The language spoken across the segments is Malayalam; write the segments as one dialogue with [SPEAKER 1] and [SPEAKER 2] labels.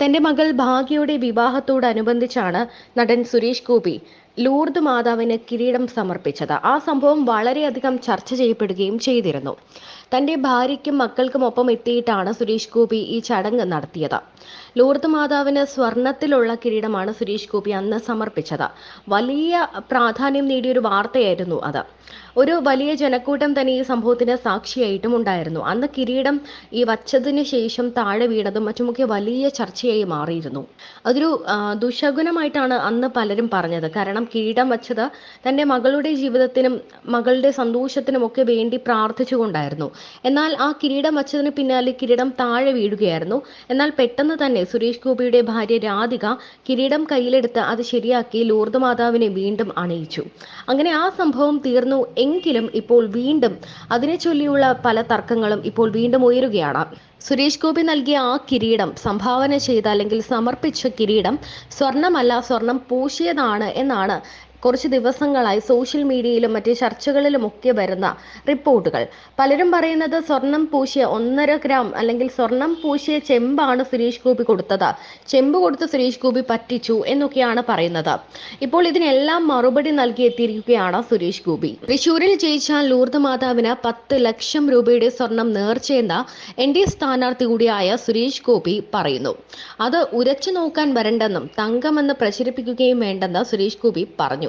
[SPEAKER 1] തന്റെ മകൾ ഭാഗ്യയുടെ വിവാഹത്തോടനുബന്ധിച്ചാണ് നടൻ സുരേഷ് ഗോപി ലൂർദ് മാതാവിന് കിരീടം സമർപ്പിച്ചത്. ആ സംഭവം വളരെയധികം ചർച്ച ചെയ്യപ്പെടുകയും ചെയ്തിരുന്നു. തന്റെ ഭാര്യയ്ക്കും മക്കൾക്കും ഒപ്പം എത്തിയിട്ടാണ് സുരേഷ് ഗോപി ഈ ചടങ്ങ് നടത്തിയത്. ലൂർദ് മാതാവിന് സ്വർണത്തിലുള്ള കിരീടമാണ് സുരേഷ് ഗോപി അന്ന് സമർപ്പിച്ചത്. വലിയ പ്രാധാന്യം നേടിയൊരു വാർത്തയായിരുന്നു അത്. ഒരു വലിയ ജനക്കൂട്ടം തന്നെ ഈ സംഭവത്തിന് സാക്ഷിയായിട്ടും ഉണ്ടായിരുന്നു. അന്ന് കിരീടം ഈ വച്ചതിന് ശേഷം താഴെ വീണതും മറ്റുമൊക്കെ വലിയ ചർച്ചയായി മാറിയിരുന്നു. അതൊരു ദുശകുനമായിട്ടാണ് അന്ന് പലരും പറഞ്ഞത്. കാരണം കിരീടം വച്ചത് തന്റെ മകളുടെ ജീവിതത്തിനും മകളുടെ സന്തോഷത്തിനും ഒക്കെ വേണ്ടി പ്രാർത്ഥിച്ചുകൊണ്ടായിരുന്നു. എന്നാൽ ആ കിരീടം വച്ചതിന് പിന്നാലെ കിരീടം താഴെ വീഴുകയായിരുന്നു. എന്നാൽ പെട്ടെന്ന് തന്നെ സുരേഷ് ഗോപിയുടെ ഭാര്യ രാധിക കിരീടം കയ്യിലെടുത്ത് അത് ശരിയാക്കി ലൂർദ് മാതാവിനെ വീണ്ടും അണയിച്ചു. അങ്ങനെ ആ സംഭവം തീർന്നു. എങ്കിലും ഇപ്പോൾ വീണ്ടും അതിനെ ചൊല്ലിയുള്ള പല തർക്കങ്ങളും ഇപ്പോൾ വീണ്ടും ഉയരുകയാണ്. സുരേഷ് ഗോപി നൽകിയ ആ കിരീടം സംഭാവന ചെയ്ത അല്ലെങ്കിൽ സമർപ്പിച്ച കിരീടം സ്വർണമല്ല സ്വർണം പൂശിയതാണ് എന്നാണ് കുറച്ച് ദിവസങ്ങളായി സോഷ്യൽ മീഡിയയിലും മറ്റ് ചർച്ചകളിലും ഒക്കെ വരുന്ന റിപ്പോർട്ടുകൾ. പലരും പറയുന്നത് സ്വർണം പൂശിയ ഒന്നര ഗ്രാം അല്ലെങ്കിൽ സ്വർണം പൂശിയ ചെമ്പാണ് സുരേഷ് ഗോപി കൊടുത്തത്. ചെമ്പ് കൊടുത്ത് സുരേഷ് ഗോപി പറ്റിച്ചു എന്നൊക്കെയാണ് പറയുന്നത്. ഇപ്പോൾ ഇതിനെല്ലാം മറുപടി നൽകി എത്തിയിരിക്കുകയാണ് സുരേഷ് ഗോപി. തൃശൂരിൽ ജയിച്ച ലൂർദ് മാതാവിന് പത്ത് ലക്ഷം രൂപയുടെ സ്വർണം നേർച്ചയെന്ന എൻ ഡി സ്ഥാനാർത്ഥി കൂടിയായ സുരേഷ് ഗോപി പറയുന്നു. അത് ഉരച്ചു നോക്കാൻ വരണ്ടെന്നും തങ്കമെന്ന് പ്രചരിപ്പിക്കുകയും വേണ്ടെന്ന് സുരേഷ് ഗോപി പറഞ്ഞു.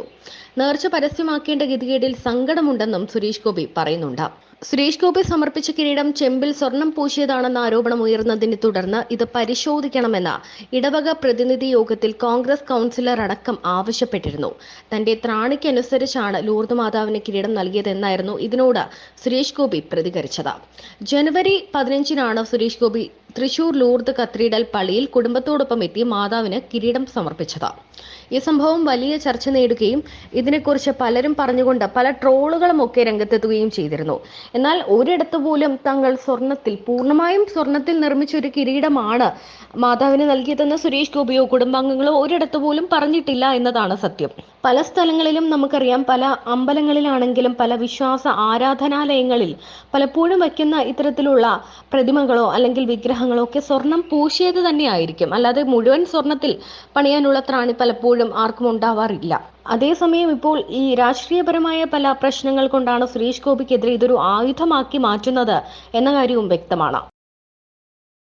[SPEAKER 1] നേർച്ച പരസ്യമാക്കേണ്ട ഗതികേടിൽ സങ്കടമുണ്ടെന്നും സുരേഷ് ഗോപി പറയുന്നുണ്ട്. സുരേഷ് ഗോപി സമർപ്പിച്ച കിരീടം ചെമ്പിൽ സ്വർണം പൂശിയതാണെന്ന ആരോപണം ഉയർന്നതിനെ തുടർന്ന് ഇത് പരിശോധിക്കണമെന്ന് ഇടവക പ്രതിനിധി യോഗത്തിൽ കോൺഗ്രസ് കൗൺസിലർ അടക്കം ആവശ്യപ്പെട്ടിരുന്നു. തന്റെ ത്രാണിക്കനുസരിച്ചാണ് ലൂർദ് മാതാവിന് കിരീടം നൽകിയതെന്നായിരുന്നു ഇതിനോട് സുരേഷ് ഗോപി പ്രതികരിച്ചത്. ജനുവരി പതിനഞ്ചിനാണ് സുരേഷ് ഗോപി തൃശൂർ ലൂർദ് കത്രീഡൽ പള്ളിയിൽ കുടുംബത്തോടൊപ്പം എത്തി മാതാവിന് കിരീടം സമർപ്പിച്ചത്. ഈ സംഭവം വലിയ ചർച്ച നേടുകയും ഇതിനെക്കുറിച്ച് പലരും പറഞ്ഞുകൊണ്ട് പല ട്രോളുകളും ഒക്കെ രംഗത്തെത്തുകയും ചെയ്തിരുന്നു. എന്നാൽ ഒരിടത്ത് പോലും തങ്ങൾ സ്വർണത്തിൽ പൂർണമായും സ്വർണത്തിൽ നിർമ്മിച്ച ഒരു കിരീടമാണ് മാതാവിന് നൽകിയതെന്ന് സുരേഷ് ഗോപിയോ കുടുംബാംഗങ്ങളോ ഒരിടത്ത് പോലും പറഞ്ഞിട്ടില്ല എന്നതാണ് സത്യം. പല സ്ഥലങ്ങളിലും നമുക്കറിയാം പല അമ്പലങ്ങളിലാണെങ്കിലും പല വിശ്വാസ ആരാധനാലയങ്ങളിൽ പലപ്പോഴും വയ്ക്കുന്ന ഇത്തരത്തിലുള്ള പ്രതിമകളോ അല്ലെങ്കിൽ വിഗ്രഹങ്ങളോ ഒക്കെ സ്വർണം പൂശിയത് തന്നെയായിരിക്കും. അല്ലാതെ മുഴുവൻ സ്വർണത്തിൽ പണിയാനുള്ള ത്രാണി പലപ്പോഴും ആർക്കും ഉണ്ടാവാറില്ല. അതേസമയം ഇപ്പോൾ ഈ രാഷ്ട്രീയപരമായ പല പ്രശ്നങ്ങൾ കൊണ്ടാണ് സുരേഷ് ഗോപിക്കെതിരെ ഇതൊരു ആയുധമാക്കി മാറ്റുന്നത് എന്ന കാര്യവും വ്യക്തമാണ്.